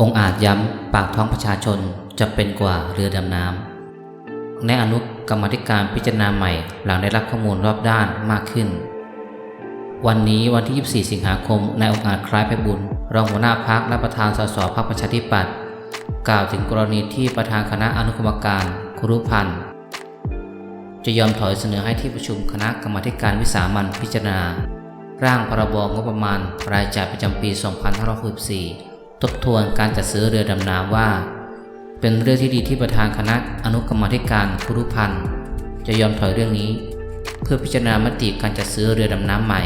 องอาจย้ำปากท้องประชาชนจะเป็นกว่าเรือดำน้ำในอนุกรรมธิการพิจารณาใหม่หลังได้รับข้อมูลรอบด้านมากขึ้น วันนี้วันที่ 24 สิงหาคมนายองอาจคล้ายไพบุญรองหัวหน้าพักและประธานสสพักประชาธิปัตย์กล่าวถึงกรณีที่ประธานคณะอนุกรรมการครุพันธ์จะยอมถอยเสนอให้ที่ประชุมคณะกรรมธิการวิสามันพิจารณา ร่างพรบงบประมาณรายจ่ายประจำปี 2564 ทบทวนการจัดซื้อเรือดำน้ำว่า เป็นเรื่องที่ดีที่ประธานคณะอนุกรรมธิการคุรุพันธ์จะยอมถอยเรื่องนี้ เพื่อพิจารณามติการจัดซื้อเรือดำน้ำใหม่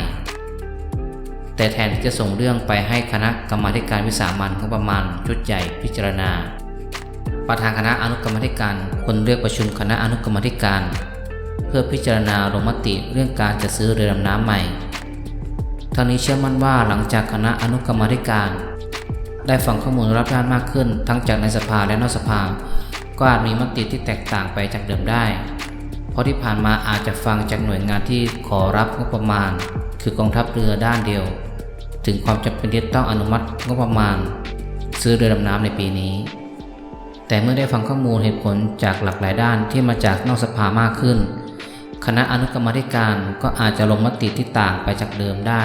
แต่แทนที่จะส่งเรื่องไปให้คณะกรรมธิการวิสามันงบประมาณชุดใหญ่พิจารณา ประธานคณะอนุกรรมธิการคนเรียกประชุมคณะอนุกรรมธิการ เพื่อพิจารณาลงมติเรื่องการจัดซื้อเรือดำน้ำใหม่ทั้งนี้เชื่อมั่นว่าหลังจากคณะอนุกรรมธิการ ได้ฟังข้อมูลรับด้านมากขึ้น ทั้งจากในสภาและนอกสภา ก็อาจมีมติที่แตกต่างไปจากเดิมได้ เพราะที่ผ่านมาอาจจะฟังจากหน่วยงานที่ขอรับงบประมาณ คือกองทัพเรือด้านเดียว ถึงความจำเป็นที่ต้องอนุมัติงบประมาณ ซื้อเรือดำน้ำในปีนี้ แต่เมื่อได้ฟังข้อมูลเหตุผลจากหลากหลายด้านที่มาจากนอกสภามากขึ้น คณะอนุกรรมธิการก็อาจจะลงมติที่ต่างไปจากเดิมได้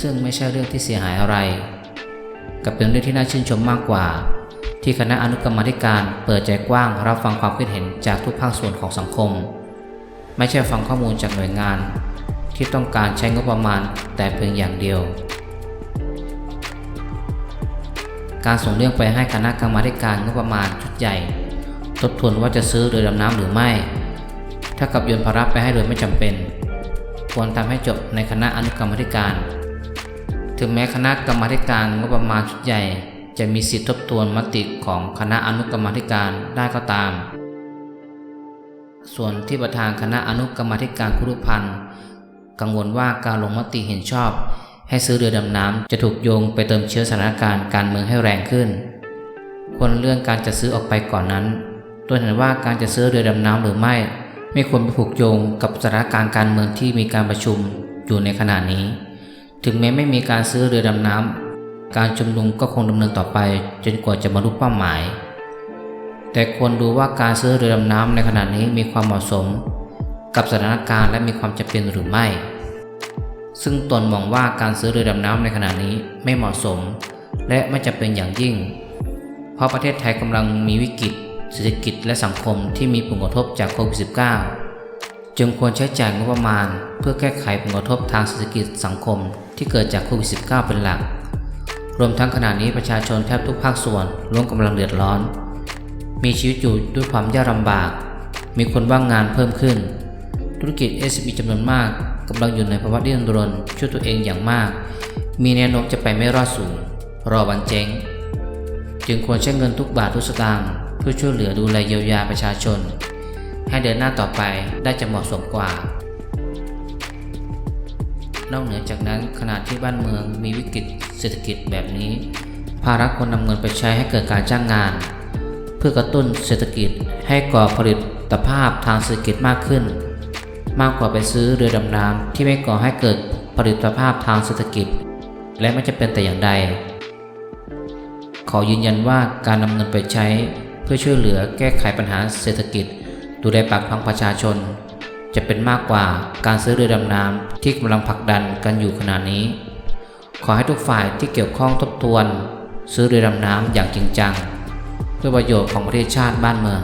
ซึ่งไม่ใช่เรื่องที่เสียหายอะไร กับเป็นเรื่องที่น่าชื่นชมมากกว่า ที่คณะอนุกรรมธิการเปิดใจกว้างรับฟังความคิดเห็นจากทุกภาคส่วนของสังคม ไม่ใช่ฟังข้อมูลจากหน่วยงาน ที่ต้องการใช้งบประมาณแต่เพียงอย่างเดียว การส่งเรื่องไปให้คณะกรรมาธิการงบประมาณชุดใหญ่ ทบทวนว่าจะซื้อเรือดำน้ำหรือไม่ ถ้ากับโยนภาระไปให้โดยไม่จำเป็น ควรทำให้จบในคณะอนุกรรมธิการ ถึงแม้คณะกรรมการงบประมาณชุดใหญ่ จะมีสิทธิทบทวนมติของคณะอนุกรรมธิการได้ก็ตาม ส่วนที่ประธานคณะอนุกรรมธิการคุรุพันธ์กังวลว่าการลงมติเห็นชอบ ให้ซื้อเรือดำน้ำจะถูกโยงไปเติมเชื้อสถานการณ์การเมืองให้แรงขึ้น ควรเลื่อนการจัดซื้อออกไปก่อนนั้นโดยเห็นว่าการจะซื้อเรือดำน้ำหรือไม่ ไม่ควรไปผูกโยงกับสถานการณ์การเมืองที่มีการประชุมอยู่ในขณะนี้ ถึงแม้ไม่มีการซื้อเรือดำน้ำการชุมนุมก็คงดำเนินต่อไปจนกว่าจะบรรลุเป้าหมาย แต่ควรดูว่าการซื้อเรือดำน้ำในขณะนี้มีความเหมาะสม กับสถานการณ์และมีความจำเป็นหรือไม่ ซึ่งตนมองว่าการซื้อเรือดำน้ำในขณะนี้ไม่เหมาะสม และไม่จำเป็นอย่างยิ่ง เพราะประเทศไทยกำลังมีวิกฤตเศรษฐกิจและสังคมที่มีผลกระทบจากโควิด -19 จึงควรใช้จ่ายงบประมาณ เพื่อแก้ไขผลกระทบทางเศรษฐกิจสังคมที่เกิดจากโควิด -19 เป็นหลัก รวมทั้งขณะนี้ประชาชนแทบทุกภาคส่วนล้วนกำลังเดือดร้อน มีชีวิตอยู่ด้วยความยากลำบาก มีคนว่างงานเพิ่มขึ้น ธุรกิจ SME จำนวนมากกำลังอยู่ในภาวะดิ้นรนช่วยตัวเองอย่างมาก มีแนวโน้มจะไปไม่รอดสูง รอวันเจ๊ง จึงควรใช้เงินทุกบาททุกสตางค์เพื่อช่วยเหลือดูแลเยียวยาประชาชน ให้เดินหน้าต่อไปได้จะเหมาะสมกว่า นอกเหนือจากนั้นขณะที่บ้านเมืองมีวิกฤตเศรษฐกิจแบบนี้ ภาครัฐควรนำเงินไปใช้ให้เกิดการจ้างงาน เพื่อกระตุ้นเศรษฐกิจให้ก่อผลิตภาพทางเศรษฐกิจมากขึ้น มากกว่าไปซื้อเรือดำน้ำที่ไม่ก่อให้เกิดผลิตภาพทางเศรษฐกิจ และไม่จะเป็นแต่อย่างใด ขอยืนยันว่าการนำเงินไปใช้เพื่อช่วยเหลือแก้ไขปัญหาเศรษฐกิจ ดูแลปากท้องประชาชน จะเป็นมากกว่าการซื้อเรือดำน้ำที่กำลังผลักดันกันอยู่ขณะนี้ ขอให้ทุกฝ่ายที่เกี่ยวข้องทบทวน ซื้อเรือดำน้ำอย่างจริงจัง เพื่อประโยชน์ของประเทศชาติบ้านเมือง